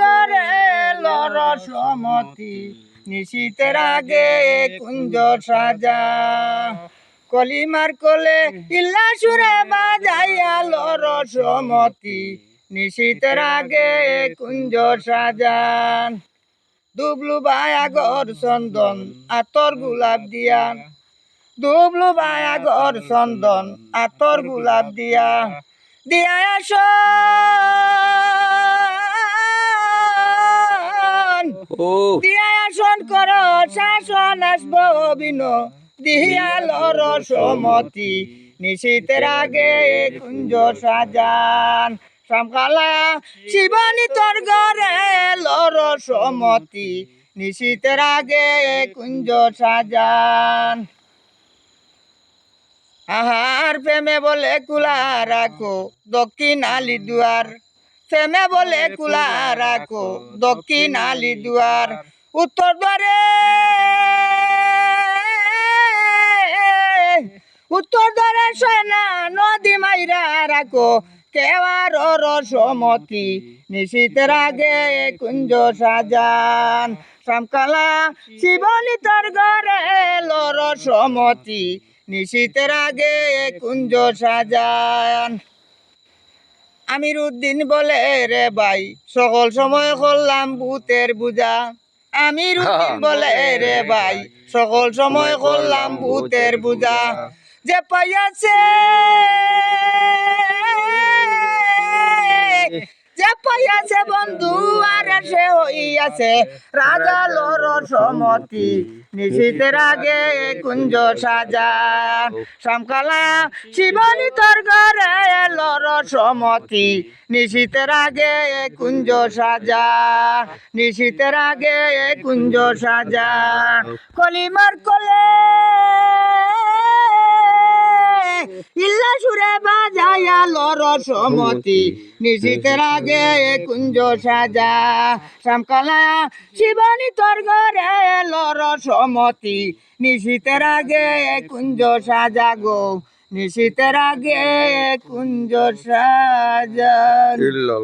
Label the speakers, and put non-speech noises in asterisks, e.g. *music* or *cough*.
Speaker 1: ঘরে লর সমতি নিশীতের আগে কুঞ্জ সাজা। কলিমার কোলে ইল্লা সুরে বাজাইয়া লর সমতি নিশীতের আগে কুঞ্জ সাজান দুবলু বায়াগর চন্দন আতর গোলাপ দিয়া। দুবলু বায়াগর চন্দন আতর গোলাপ দিয়া। দিয়া দিয়া আসন কর, শাসন আসব অভিন দিয়া লর নিশীতের আগে কুঞ্জ সাজান। সামকালা শিবানী তোর ঘরে লর সমতি নিশীতের আগে কুঞ্জ সাজান। আহার প্রেমে বলে কুলা রাখো, দক্ষিণ আলি দুয়ার প্রেমে বলে কুলা রাখো দক্ষিণ আলি দুয়ার। উত্তর দ্বারে উত্তর দ্বারে সেনা নদী মাইরা রাখো। কেওয়ার রসমতি নিশীতের আগে কুঞ্জ সাজান। সামকালা শিবনী তোর ঘরে লর সমতি নিশীতের আগে কুঞ্জ সাজান। আমির উদ্দিন বলে রে ভাই সকল সময় করলাম ভূতের বুঝা। আমির উদ্দিন *laughs* বলে রে ভাই সকল সময় করলাম ভূতের বুঝা। যে পাইয়াছে যে পাইয়াছে বন্ধু আর সে হইয়াছে রাজা লর সমতি নিশীতের আগে কুঞ্জ সাজা। সামকালা শিবানী তোর ঘরে লর সমতি নিশীতের আগে কুঞ্জ সাজা নিশীতের আগে কুঞ্জ সাজা। কলিমার কলে ইল্লা সুরে বাজায়া লর সমতি নিশীতের আগে কুঞ্জ সাজা। শ্যামকালা শিবানী তোর ঘরে লর সমতি নিশীতের আগে কুঞ্জ সাজা গো। নিশীতের আগে কুঞ্জ সাজা
Speaker 2: ইল্লাল্লাহ।